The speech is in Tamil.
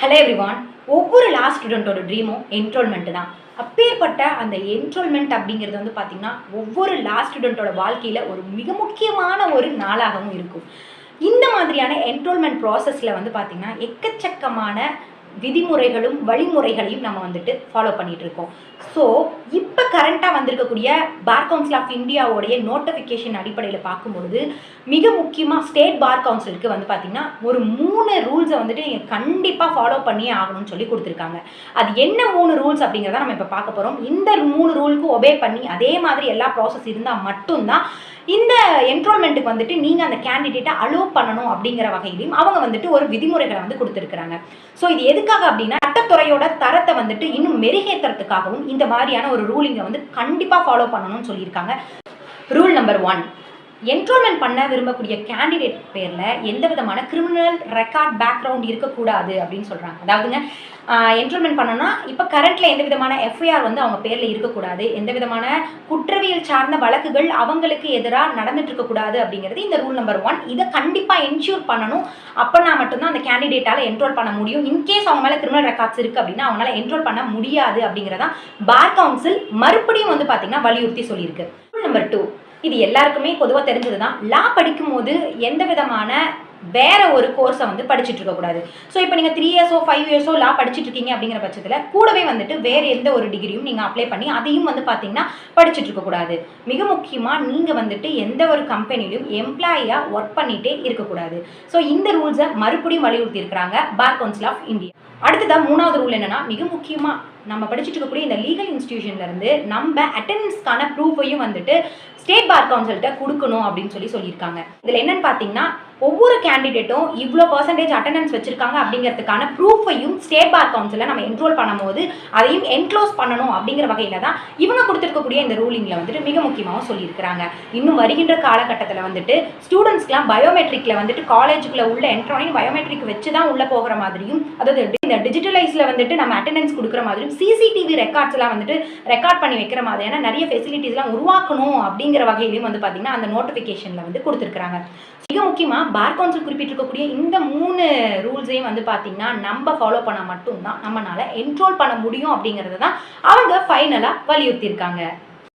ஹலோ எவ்ரிவான் ஒவ்வொரு லாஸ்ட் ஸ்டூடெண்ட்டோட ட்ரீமும் என்ரோல்மெண்ட் தான். அப்பேற்பட்ட அந்த என்ரோல்மெண்ட் அப்படிங்கிறது வந்து பார்த்திங்கன்னா ஒவ்வொரு லாஸ்ட் ஸ்டூடெண்ட்டோட வாழ்க்கையில் ஒரு மிக முக்கியமான ஒரு நாளாகவும் இருக்கும். இந்த மாதிரியான என்ரோல்மெண்ட் ப்ராசஸில் வந்து பார்த்திங்கன்னா எக்கச்சக்கமான விதிமுறைகளும் வழிமுறைகளையும் நம்ம வந்துட்டு ஃபாலோ பண்ணிட்டு இருக்கோம் ஸோ இப்போ கரண்ட்டாக வந்திருக்கக்கூடிய பார் கவுன்சில் ஆஃப் இந்தியாவோடைய நோட்டிஃபிகேஷன் அடிப்படையில் பார்க்கும்பொழுது மிக முக்கியமாக ஸ்டேட் பார் கவுன்சிலுக்கு வந்து பார்த்திங்கன்னா ஒரு மூணு ரூல்ஸை வந்துட்டு நீங்கள் கண்டிப்பாக ஃபாலோ பண்ணியே ஆகணும்னு சொல்லி கொடுத்துருக்காங்க. அது என்ன மூணு ரூல்ஸ் அப்படிங்கிறத நம்ம இப்போ பார்க்க போகிறோம் இந்த மூணு ரூலுக்கு ஒபே பண்ணி அதே மாதிரி எல்லா ப்ராசஸ் இருந்தால் மட்டும்தான் இந்த என்ரோல்மெண்ட்டுக்கு வந்துட்டு நீங்கள் அந்த கேண்டிடேட்டை அலோவ் பண்ணணும் அப்படிங்கிற வகையிலையும் அவங்க வந்துட்டு ஒரு விதிமுறைகளை வந்து கொடுத்துருக்குறாங்க. ஸோ இது எதுக்காக அப்படின்னா சட்டத்துறையோட தரத்தை வந்துட்டு இன்னும் மெருகேற்றுறதுக்காகவும் இந்த மாதிரியான ஒரு ரூலிங்கை வந்து கண்டிப்பாக ஃபாலோ பண்ணணும்னு சொல்லியிருக்காங்க. ரூல் நம்பர் ஒன் என்ரோல்மெண்ட் பண்ண விரும்பக்கூடிய கேண்டிடேட் பேரில் எந்த விதமான கிரிமினல் ரெக்கார்ட் பேக்ரவுண்ட் இருக்கக்கூடாது அப்படின்னு சொல்கிறாங்க அதாவதுங்க என்ரோல்மெண்ட் பண்ணோன்னா இப்போ கரண்ட்டில் எந்த விதமான எஃப்ஐஆர் வந்து அவங்க பேரில் இருக்கக்கூடாது. எந்த விதமான குற்றவியல் சார்ந்த வழக்குகள் அவங்களுக்கு எதிராக நடந்துட்டு இருக்கக்கூடாது அப்படிங்கிறது இந்த ரூல் நம்பர் ஒன் இதை கண்டிப்பாக என்ஷூர் பண்ணணும். அப்போனா மட்டும்தான் அந்த கேண்டிடேட்டால் என்ரோல் பண்ண முடியும். இன்கேஸ் அவங்க மேலே கிரிமினல் ரெக்கார்ட்ஸ் இருக்குது அப்படின்னா அவங்களால என்ரோல் பண்ண முடியாது அப்படிங்கிறதான் பார் கவுன்சில் மறுபடியும் வந்து பார்த்திங்கன்னா வலியுறுத்தி சொல்லியிருக்கு. ரூல் நம்பர் டூ இது எல்லாருக்குமே பொதுவாக தெரிஞ்சது தான் லா படிக்கும்போது எந்த விதமான வேற ஒரு கோர்ஸை வந்து படிச்சுட்டு இருக்கக்கூடாது ஸோ இப்போ நீங்கள் த்ரீ இயர்ஸோ ஃபைவ் இயர்ஸோ லா படிச்சுட்டு இருக்கீங்க அப்படிங்கிற பட்சத்தில் கூடவே வந்துட்டு வேறு எந்த ஒரு டிகிரியும் நீங்கள் அப்ளை பண்ணி அதையும் வந்து பார்த்தீங்கன்னா படிச்சுட்டு இருக்கக்கூடாது மிக முக்கியமாக நீங்கள் வந்துட்டு எந்த ஒரு கம்பெனிலையும் எம்ப்ளாயியாக ஒர்க் பண்ணிகிட்டே இருக்கக்கூடாது ஸோ இந்த ரூல்ஸை மறுபடியும் வலியுறுத்தி இருக்கிறாங்க பார் கவுன்சில் ஆஃப் இந்தியா அடுத்ததான் மூணாவது ரூல் என்னன்னா மிக முக்கியமாக நம்ம படிச்சுட்டு இருக்கக்கூடிய இந்த லீகல் இன்ஸ்டியூஷன்லேருந்து நம்ம அட்டெண்டன்ஸ்க்கான ப்ரூஃபையும் வந்துட்டு ஸ்டேட் பார் கவுன்சில்கிட்ட கொடுக்கணும் அப்படின்னு சொல்லி சொல்லியிருக்காங்க. இதில் என்னன்னு பார்த்தீங்கன்னா ஒவ்வொரு கேண்டிடேட்டும் இவ்வளோ பர்சன்டேஜ் அட்டண்டன்ஸ் வச்சிருக்காங்க அப்படிங்கிறதுக்கான ப்ரூஃபையும் ஸ்டேட் பார் கவுன்சிலில் நம்ம என்ரோல் பண்ணும்போது அதையும் என்க்ளோஸ் பண்ணணும் அப்படிங்கிற வகையில் தான் இவங்க கொடுத்துருக்கக்கூடிய இந்த ரூலிங்கில் வந்துட்டு மிக முக்கியமாகவும் சொல்லியிருக்கிறாங்க. இன்னும் வருகின்ற காலகட்டத்தில் வந்துட்டு ஸ்டூடெண்ட்ஸ்க்குலாம் பயோமெட்ரிக்கில் வந்துட்டு காலேஜுக்குள்ளே உள்ள என்ட்ரோனையும் பயோமெட்ரிக் வச்சு தான் உள்ளே போகிற மாதிரியும் அதாவது இந்த டிஜிட்டலைஸில் வந்துட்டு நம்ம அட்டெண்டன்ஸ் கொடுக்குற மாதிரியும் சிசிடிவி ரெக்கார்ட்ஸ் எல்லாம் வந்துட்டு ரெக்கார்ட் பண்ணி வைக்கிற மாதிரியான நிறைய ஃபெசிலிட்டிஸ்லாம் உருவாக்கணும் அப்படிங்கிற வகையிலையும் வந்து பார்த்தீங்கன்னா அந்த நோட்டிஃபிகேஷனில் வந்து கொடுத்துருக்காங்க மிக முக்கியமாக பார் கவுன்சில் குறிப்பிட்டிருக்கக்கூடிய இந்த மூணு ரூல்ஸையும் வந்து பார்த்தீங்கன்னா நம்ம ஃபாலோ பண்ணால் மட்டும்தான் நம்மளால என்ரோல் பண்ண முடியும் அப்படிங்கிறது தான் அவங்க ஃபைனலாக வலியுறுத்தியிருக்காங்க.